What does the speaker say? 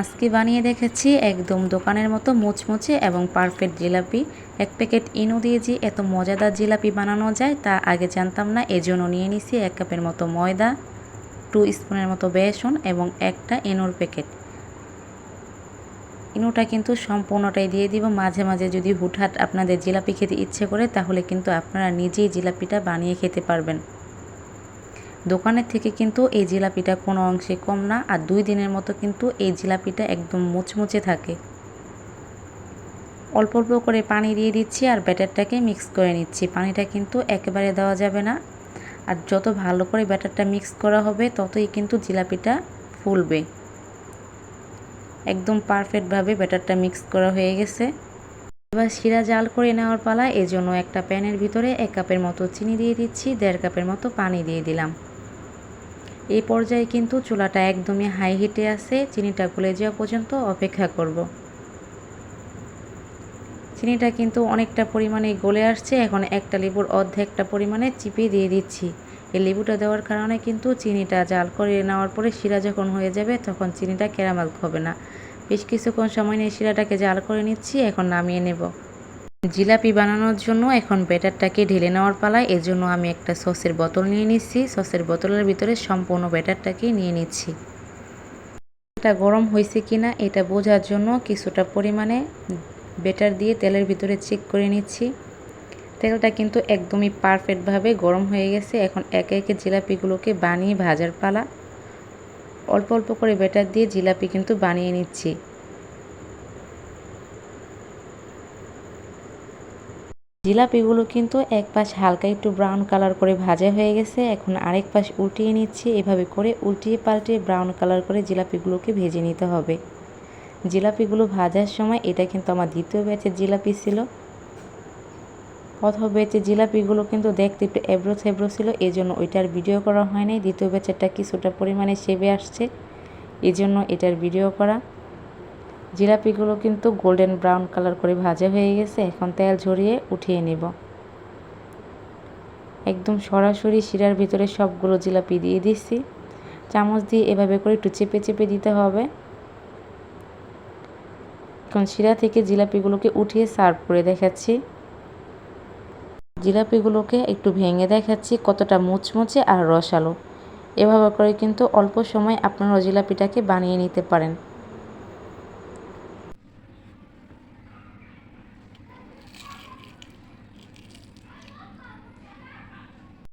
আজকে বানিয়ে দেখেছি একদম দোকানের মতো মুচমুচে এবং পারফেক্ট জিলাপি। এক প্যাকেট ইনো দিয়ে যে এত মজাদার জিলাপি বানানো যায় তা আগে জানতাম না, এজন্য নিয়ে নিছি এক কাপের মতো ময়দা, টু স্পুনের মতো বেসন এবং একটা ইনোর প্যাকেট। ইনোটা কিন্তু সম্পূর্ণটাই দিয়ে দিব। মাঝে মাঝে যদি হুটহাট আপনাদের জিলাপি খেতে ইচ্ছে করে, তাহলে কিন্তু আপনারা নিজেই জিলাপিটা বানিয়ে খেতে পারবেন। দোকানের থেকে কিন্তু এই জিলাপিটা কোনো অংশে কম না, আর দুই দিনের মতো কিন্তু এই জিলাপিটা একদম মুচমুচে থাকে। অল্প অল্প করে পানি দিয়ে দিচ্ছি আর ব্যাটারটাকে মিক্স করে নিচ্ছি। পানিটা কিন্তু একেবারে দেওয়া যাবে না। আর যত ভালো করে ব্যাটারটা মিক্স করা হবে, ততই কিন্তু জিলাপিটা ফুলবে। একদম পারফেক্টভাবে ব্যাটারটা মিক্স করা হয়ে গেছে। এবার শিরা জাল করে নেওয়ার পালা, এজন্য একটা প্যানের ভিতরে এক কাপের মতো চিনি দিয়ে দিচ্ছি, দেড় কাপের মতো পানি দিয়ে দিলাম। এই পর্যায়ে কিন্তু চুলাটা একদমই হাই হিটে আছে, চিনিটা গলে যাওয়া পর্যন্ত অপেক্ষা করব। চিনিটা কিন্তু অনেকটা পরিমাণে গলে আসছে, এখন একটা লেবুর অর্ধেকটা পরিমাণে চিপে দিয়ে দিচ্ছি। এই লেবুটা দেওয়ার কারণে কিন্তু চিনিটা জাল করে নেওয়ার পরে শিরা যখন হয়ে যাবে তখন চিনিটা ক্যারামেল হবে না। বেশ কিছুক্ষণ সময় নিয়ে শিরাটাকে জাল করে নিচ্ছি, এখন নামিয়ে নেব। জিলাপি বানানোর জন্য এখন ব্যাটারটাকে ঢেলে নেওয়ার পালায়। এজন্য আমি একটা সসের বোতল নিয়ে নিচ্ছি। সসের বোতলের ভিতরে সম্পূর্ণ ব্যাটারটাকে নিয়ে নিচ্ছি। এটা গরম হয়েছে কিনা এটা বোঝার জন্য কিছুটা পরিমাণে ব্যাটার দিয়ে তেলের ভিতরে চেক করে নিচ্ছি। তেলটা কিন্তু একদমই পারফেক্টভাবে গরম হয়ে গেছে। এখন একে একে জিলাপিগুলোকে বানিয়ে ভাজার পালা। অল্প অল্প করে ব্যাটার দিয়ে জিলাপি কিন্তু বানিয়ে নিচ্ছি। জিলাপিগুলো কিন্তু এক পাশ হালকা একটু ব্রাউন কালার করে ভাজা হয়ে গেছে, এখন আরেক পাশ উল্টিয়ে নিচ্ছি। এভাবে করে উল্টিয়ে পাল্টিয়ে ব্রাউন কালার করে জিলাপিগুলোকে ভেজে নিতে হবে। জিলাপিগুলো ভাজার সময় এটা কিন্তু আমার দ্বিতীয় ব্যাচের জিলাপি ছিল। প্রথম ব্যাচের জিলাপিগুলো কিন্তু দেখতে একটু এবড়ো থেবড়ো ছিল এই জন্য ওইটার ভিডিও করা হয় নাই দ্বিতীয় ব্যাচেরটা কিছুটা পরিমাণে সেবে আসছে এই জন্য এটার ভিডিও করা। জিলাপিগুলো কিন্তু গোল্ডেন ব্রাউন কালার করে ভাজা হয়ে গেছে, এখন তেল ঝরিয়ে উঠিয়ে নেব। একদম সরাসরি শিরার ভিতরে সবগুলো জিলাপি দিয়ে দিচ্ছি। চামচ দিয়ে এভাবে করে একটু চেপে চেপে দিতে হবে। এখন শিরা থেকে জিলাপিগুলোকে উঠিয়ে সার্ভ করে দেখাচ্ছি। জিলাপিগুলোকে একটু ভেঙে দেখাচ্ছি, কতটা মুচমুচে আর রসালো। এভাবে করে কিন্তু অল্প সময় আপনারা জিলাপিটাকে বানিয়ে নিতে পারেন।